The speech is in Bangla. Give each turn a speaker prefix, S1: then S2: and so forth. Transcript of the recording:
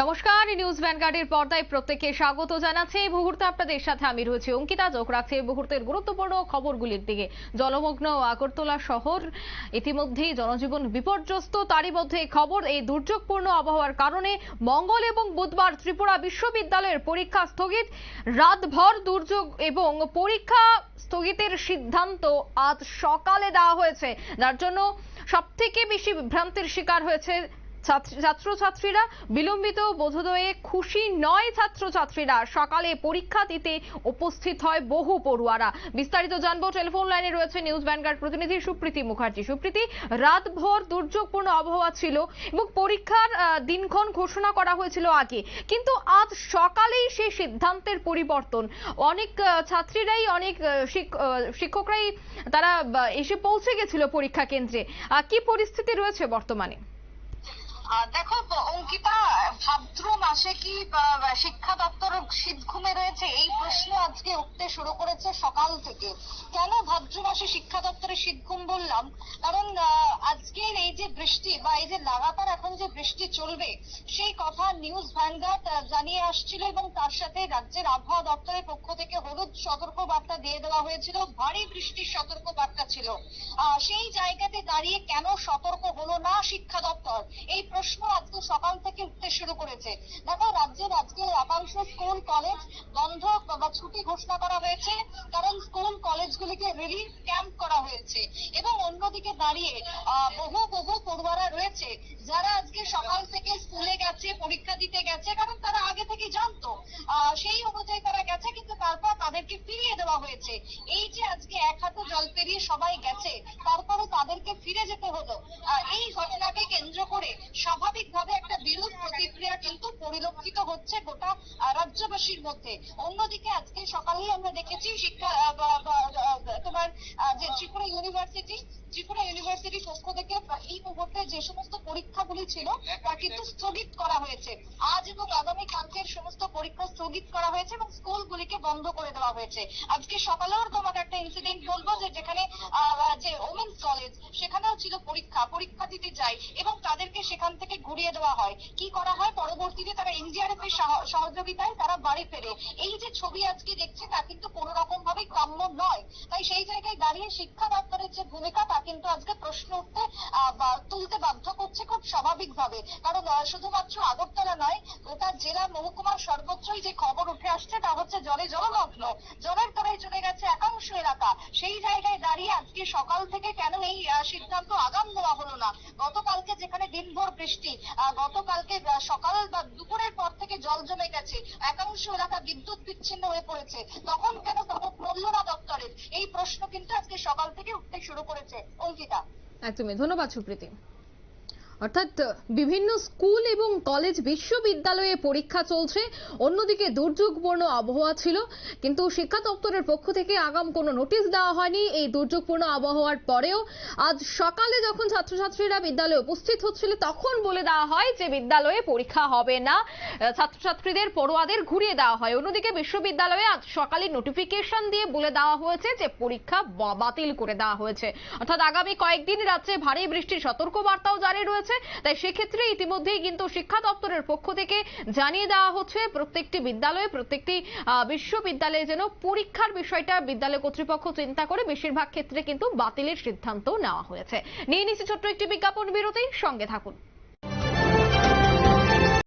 S1: নমস্কার নিউজ ভ্যানগার্ডের পর্দায় প্রত্যেককে স্বাগত জানাচ্ছি। এই মুহূর্তে আপনাদের সাথে আমি রয়েছি অঙ্কিতা। চোখ রাখছি এই মুহূর্তের গুরুত্বপূর্ণ খবরগুলির দিকে। জলমগ্ন আগরতলা শহর, ইতিমধ্যেই জনজীবন বিপর্যস্ত, তারই মধ্যে খবর, এই দুর্যোগপূর্ণ আবহাওয়ার কারণে মঙ্গল এবং বুধবার ত্রিপুরা বিশ্ববিদ্যালয়ের পরীক্ষা স্থগিত। রাতভর দুর্যোগ এবং পরীক্ষা স্থগিতের সিদ্ধান্ত আজ সকালে দেওয়া হয়েছে। যার জন্য সবথেকে বেশি বিভ্রান্তির শিকার হয়েছে ছাত্রছাত্রীরা বিলম্বিত বোধোদয়ে খুশি নয় ছাত্রছাত্রীরা। সকালে পরীক্ষা দিতে উপস্থিত হয় বহু পড়ুয়ারা। বিস্তারিত জানব টেলিফোন লাইনে রয়েছে নিউজ ভ্যানগার্ড প্রতিনিধি সুপ্রীতি মুখার্জি। সুপ্রীতি, রাতভর দুর্যোগপূর্ণ আবহাওয়া ছিল এবং পরীক্ষার দিনক্ষণ ঘোষণা করা হয়েছিল আগে। কিন্তু আজ সকালেই সেই সিদ্ধান্তের পরিবর্তন। অনেক ছাত্রীরাই, অনেক শিক- শিক্ষকরাই তারা এসে পৌঁছে গেছিল পরীক্ষা কেন্দ্রে। কি পরিস্থিতি রয়েছে বর্তমানে?
S2: দেখো অঙ্কিতা শিক্ষা দপ্তর ঘুমে রয়েছে। এই প্রশ্ন আজকে উঠতে শুরু করেছে সকাল থেকে। কেন ভাদ্র মাসে শিক্ষা দপ্তরে শীত ঘুম বললাম? কারণ আজকের এই যে বৃষ্টি বা এই যে লাগাতার এখন যে বৃষ্টি চলবে, সেই কথা নিউজ ভ্যানগার্ড জানিয়ে আসছিল এবং তার সাথে রাজ্যের আবহাওয়া দপ্তরের পক্ষ থেকে হলুদ সতর্ক বার্তা দিয়ে দেওয়া হয়েছিল। ভারী বৃষ্টির সতর্ক বার্তা ছিল সেই জায়গাতে দাঁড়িয়ে কেন সতর্ক হলো না শিক্ষা দপ্তর? এই প্রশ্ন আজকে সকাল থেকে উঠতে শুরু করেছে। দেখো, রাজ্যের আজকে একাংশ স্কুল, কলেজ বন্ধ বা ছুটি ঘোষণা করা হয়েছে। কারণ স্কুল, কলেজগুলিকে রিলিফ ক্যাম্প করা হয়েছে। এবং অন্যদিকে দাঁড়িয়ে বহু বহু পড়ুয়ারা রয়েছে, যারা আজকে সকাল থেকে স্কুলে গেছে, পরীক্ষা দিতে গেছে, কারণ তারা আগে থেকে জানতো। সেই অনুযায়ী তারা গেছে, কিন্তু তারপর তাদেরকে ফিরিয়ে দেওয়া হয়েছে। এই যে আজকে এক হাতে জল পেরিয়ে সবাই গেছে তারপরে তাদেরকে ফিরে যেতে হলো। এই ঘটনাকে কেন্দ্র করে স্বাভাবিকভাবে একটা বিরূপ প্রতিক্রিয়া কিন্তু পরিলক্ষিত হচ্ছে গোটা রাজ্যবাসীর মধ্যে। অন্যদিকে আজকে সকালেই আমরা দেখেছি শিক্ষা তোমার যে ত্রিপুরা ইউনিভার্সিটি, ত্রিপুরা ইউনিভার্সিটির পক্ষ থেকে এই মুহূর্তে যে সমস্ত পরীক্ষাগুলি ছিল, তা কিন্তু স্থগিত করা হয়েছে। আজ এবং আগামী কালকের সমস্ত পরীক্ষা স্থগিত করা হয়েছে এবং স্কুলগুলিকে বন্ধ করে দেওয়া হয়েছে। আজকে সকালেও তোমাকে একটা ইনসিডেন্ট বলব যে যেখানে যে ওমেন্স কলেজ সেখানেও ছিল পরীক্ষা। পরীক্ষা দিতে যায় এবং তাদেরকে সেখান থেকে ঘুরিয়ে দেওয়া হয়। কি করা হয়? পরবর্তীতে তারা এনজিআরএফ এর সহযোগিতায় তারা বাড়ি ফেরে। এই যে ছবি আজকে দেখছে, তা কিন্তু কোনো রকম ভাবে কাম্য নয়। তাই সেই জায়গায় দাঁড়িয়ে শিক্ষা দপ্তরের যে ভূমিকা, তা কিন্তু আজকে প্রশ্ন উঠতে তুলতে বাধ্য করছে খুব স্বাভাবিকভাবে। কারণ শুধুমাত্র আগরতলা নয় জেলা মহকুমার সর্বত্রই যে খবর উঠে আসছে তা হচ্ছে জলে জলমগ্ন। জলের তলায় চলে গেছে একাংশ এলাকা। সেই জায়গায় দাঁড়িয়ে আজকে সকাল থেকে কেন এই সিদ্ধান্ত আগাম নেওয়া হলো না? গতকালকে যেখানে দিনভর বৃষ্টি গতকালকে সকাল বা দুপুরের পর থেকে জল জমে গেছে, একাংশ এলাকা বিদ্যুৎ বিচ্ছিন্ন হয়ে পড়েছে। তখন কেন তখন পড়ল না দপ্তরের? এই প্রশ্ন কিন্তু আজকে সকাল থেকে উঠতে শুরু করেছে। অঙ্কিতা।
S1: একদমই। ধন্যবাদ সুপ্রীতি। অর্থাৎ বিভিন্ন স্কুল এবং কলেজ বিশ্ববিদ্যালয়ে পরীক্ষা চলছে। অন্যদিকে দুর্যোগপূর্ণ আবহাওয়া ছিল, কিন্তু শিক্ষা দপ্তরের পক্ষ থেকে আগাম কোনো নোটিশ দেওয়া হয়নি। এই দুর্যোগপূর্ণ আবহাওয়ার পরেও আজ সকালে যখন ছাত্রছাত্রীরা বিদ্যালয়ে উপস্থিত হচ্ছিল, তখন বলে দেওয়া হয় যে বিদ্যালয়ে পরীক্ষা হবে না। ছাত্রছাত্রীদের পড়ুয়াদের ঘুরিয়ে দেওয়া হয়। অন্যদিকে বিশ্ববিদ্যালয়ে আজ সকালে নোটিফিকেশন দিয়ে বলে দেওয়া হয়েছে যে পরীক্ষা বাতিল করে দেওয়া হয়েছে। অর্থাৎ আগামী কয়েকদিন রাজ্যে ভারী বৃষ্টির সতর্ক বার্তাও জারি রয়েছে। তাই সেক্ষেত্রে ইতিমধ্যেই কিন্তু শিক্ষা দপ্তরের পক্ষ থেকে জানিয়ে দেওয়া হচ্ছে, প্রত্যেকটি বিদ্যালয়ে, প্রত্যেকটি বিশ্ববিদ্যালয়ে যেন পরীক্ষার বিষয়টা বিদ্যালয় কর্তৃপক্ষ চিন্তা করে বেশিরভাগ ক্ষেত্রে কিন্তু বাতিলের সিদ্ধান্ত নেওয়া হয়েছে। নিয়ে নিচ্ছি ছোট্ট একটি বিজ্ঞাপন বিরতি, সঙ্গে থাকুন।